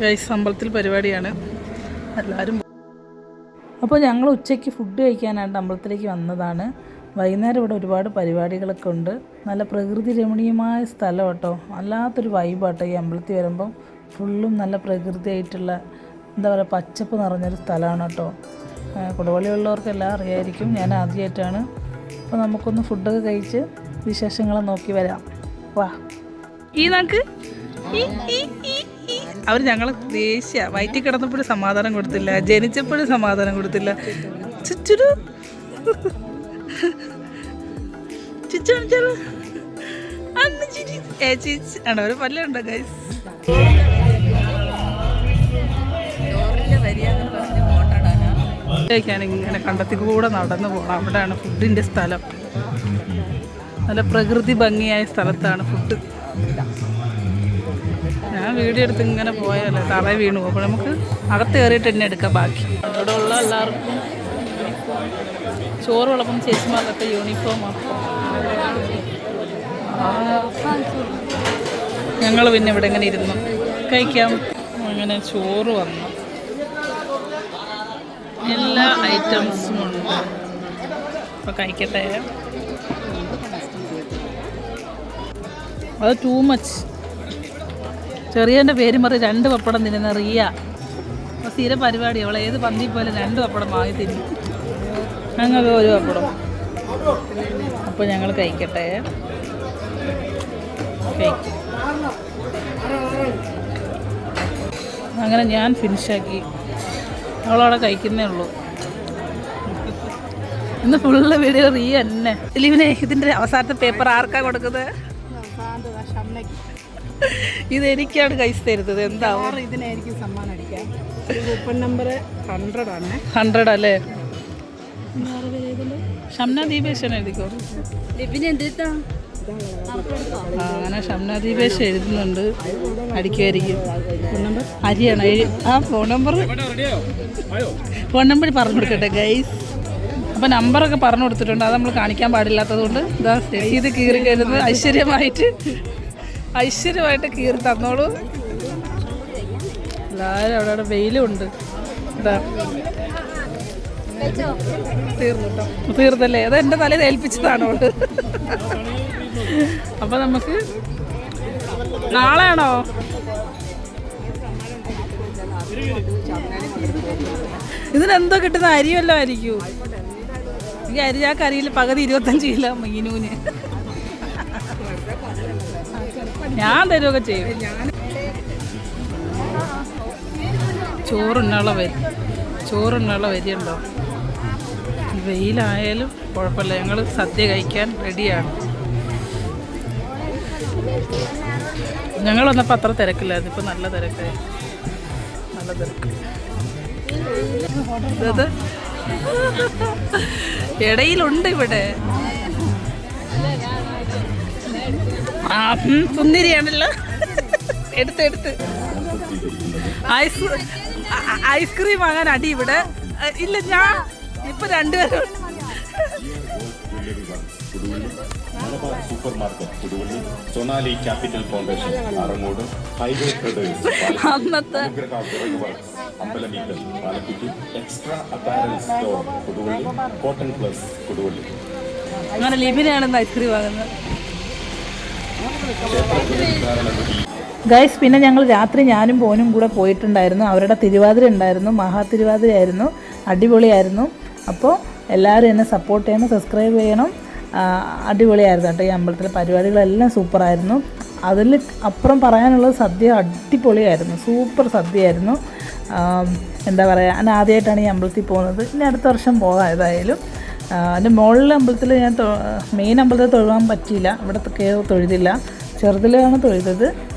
Guys അമ്പലത്തിൽ പരിപാടിയാണ് എല്ലാവരും അപ്പോൾ ഞങ്ങൾ ഉച്ചയ്ക്ക് ഫുഡ് കഴിക്കാനായിട്ട് അമ്പലത്തിലേക്ക് വന്നതാണ്. വൈകുന്നേരം ഇവിടെ ഒരുപാട് പരിപാടികളൊക്കെ ഉണ്ട്. നല്ല പ്രകൃതി രമണീയമായ സ്ഥലം കേട്ടോ. വല്ലാത്തൊരു വൈബാട്ടോ ഈ അമ്പലത്തിൽ വരുമ്പം. ഫുള്ളും നല്ല പ്രകൃതിയായിട്ടുള്ള എന്താ പറയുക പച്ചപ്പ് നിറഞ്ഞൊരു സ്ഥലമാണ് കേട്ടോ. കുടവളിയുള്ളവർക്കെല്ലാം അറിയായിരിക്കും. ഞാൻ ആദ്യമായിട്ടാണ് അപ്പോൾ നമുക്കൊന്ന് ഫുഡൊക്കെ കഴിച്ച് വിശേഷങ്ങളെ നോക്കി വരാം. വാ. ഈ നാക്ക് അവർ ഞങ്ങൾ ദേഷ്യ. വയറ്റിൽ കിടന്നപ്പോഴും സമാധാനം കൊടുത്തില്ല. ജനിച്ചപ്പോഴും സമാധാനം കൊടുത്തില്ല. ചുറ്റുരു. ഇങ്ങനെ കണ്ടത്തി കൂടെ നടന്നു പോകണം അവിടെയാണ് ഫുഡിന്റെ സ്ഥലം. നല്ല പ്രകൃതി ഭംഗിയായ സ്ഥലത്താണ് ഫുഡ് ഞാൻ വീഡിയോ എടുത്ത് ഇങ്ങനെ പോയാലേ? തറ വീണു. അപ്പോൾ നമുക്ക് അകത്ത് കയറിയിട്ട് തന്നെ എടുക്കാം ബാക്കി. അവിടെ ഉള്ള എല്ലാവർക്കും ചോറ് വിളപ്പം ചേച്ചിമാർക്കൊക്കെ യൂണിഫോമാണ് ഞങ്ങൾ പിന്നെ ഇവിടെ ഇങ്ങനെ ഇരുന്നു. കഴിക്കാം. അങ്ങനെ ചോറ് വന്നു. എല്ലാ ഐറ്റംസും ഉണ്ട്. അപ്പോൾ കഴിക്കട്ടെ. അത് ടൂ മച്ച് ചെറിയന്റെ പേരും പറഞ്ഞ് രണ്ട് പപ്പടം തിന്നുന്ന റിയ. അപ്പോൾ സ്ഥിര പരിപാടി അവളെ ഏത് പന്തി പോലെ രണ്ട് പപ്പടം വാങ്ങി തിന്നും. ഞങ്ങൾക്ക് ഒരു പപ്പടം. അപ്പോൾ ഞങ്ങൾ കഴിക്കട്ടെ. അങ്ങനെ ഞാൻ ഫിനിഷാക്കി അവളവിടെ കഴിക്കുന്നേ ഉള്ളൂ. ഇന്ന് ഫുള്ള് വീഡിയോ റീ തന്നെ. ലിവിനെ ഇതിന്റെ അവസാനത്തെ പേപ്പർ ആർക്കാ കൊടുക്കുന്നത്? ഇത് എനിക്കാണ് കൈസ് തരുന്നത്. എന്താവും? ഇതിനായിരിക്കും സമ്മാനം അടിക്കാൻ. കൂപ്പൺ നമ്പർ ഹൺഡ്രഡ് ആണ്. ഹൺഡ്രഡ് അല്ലേ? ഷംന ദീപേശൻ എഴുതിക്കോ? അങ്ങനെ ഷംന ദീപേശ് എഴുതുന്നുണ്ട്. അടിക്കുമായിരിക്കും. ഫോൺ നമ്പർ അരിയാണ്. ആ ഫോൺ നമ്പർ ഫോൺ നമ്പർ പറഞ്ഞു കൊടുക്കട്ടെ ഗൈസ് അപ്പം നമ്പറൊക്കെ പറഞ്ഞു കൊടുത്തിട്ടുണ്ട്. അത് നമ്മൾ കാണിക്കാൻ പാടില്ലാത്തത് കൊണ്ട് ഇതാ ഇത് കീറി കയറുന്നത് ഐശ്വര്യമായിട്ട്. ഐശ്വര്യമായിട്ട് കീറി തന്നോളൂ. എല്ലാവരും അവിടെ അവിടെ വെയിലും ഉണ്ട് ഇതാ. തീർന്നു തീർന്നല്ലേ? അത് എന്റെ തലയിൽ ഏൽപ്പിച്ചതാണ് അപ്പൊ നമുക്ക് നാളെയാണോ? ഇതിനെന്തോ കിട്ടുന്ന അരിയല്ലോ ആയിരിക്കൂ. ഈ അരി ആ കറിയിൽ പകുതി ഇരുപത്തഞ്ച് കിലോ മീനൂന് ഞാൻ തരുമൊക്കെ ചെയ്യും. ചോറുണ്ണുള്ള വരി. ചോറുണ്ണുള്ള വരിയുണ്ടോ? വെയിലായാലും കുഴപ്പമില്ല. ഞങ്ങൾ സദ്യ കഴിക്കാൻ റെഡിയാണ്. ഞങ്ങൾ വന്നപ്പോൾ അത്ര തിരക്കില്ലായിരുന്നു. ഇപ്പം നല്ല തിരക്കായി. നല്ല തിരക്ക്. ഇടയിലുണ്ട് ഇവിടെ. ആ സുന്ദരിയാണല്ലോ. എടുത്ത് എടുത്ത്. ഐസ് ഐസ്ക്രീം വാങ്ങാൻ അടി ഇവിടെ. ഇല്ല ഞാൻ ഇപ്പൊ രണ്ടുപേരും. Malabar supermarket Puthuvalli Sonali capital foundation Arangode highway traders അന്നത്തെ അനുഗ്രഹ വിറക് works അമ്പലമീറ്റൽ Palakkutti extra apparel store Puthuvalli cotton plus Puthuvalli അങ്ങനെ ലിബിനാണ് ഇന്ന് ഐസ്ക്രീം വാങ്ങുന്നത്. ഗൈസ് പിന്നെ ഞങ്ങൾ രാത്രി ഞാനും പോനും കൂടെ പോയിട്ടുണ്ടായിരുന്നു. അവരുടെ തിരുവാതിര ഉണ്ടായിരുന്നു. മഹാ തിരുവാതിരയായിരുന്നു അടിപൊളിയായിരുന്നു. അപ്പോൾ എല്ലാവരും എന്നെ സപ്പോർട്ട് ചെയ്യണം സബ്സ്ക്രൈബ് ചെയ്യണം. അടിപൊളിയായിരുന്നു കേട്ടോ ഈ അമ്പലത്തിലെ പരിപാടികളെല്ലാം സൂപ്പറായിരുന്നു. അതിൽ അപ്പുറം പറയാനുള്ളത് സദ്യ അടിപൊളിയായിരുന്നു. സൂപ്പർ സദ്യയായിരുന്നു. എന്താ പറയുക ഞാൻ ആദ്യമായിട്ടാണ് ഈ അമ്പലത്തിൽ പോകുന്നത്. ഇനി അടുത്ത വർഷം പോകാം ഏതായാലും. അതിന്റെ മുകളിലെ അമ്പലത്തിൽ ഞാൻ മെയിൻ അമ്പലത്തിൽ തൊഴുവാൻ പറ്റിയില്ല. ഇവിടെ കയറി തൊഴുതില്ല. ചെറുതിലാണ് തൊഴുതത്.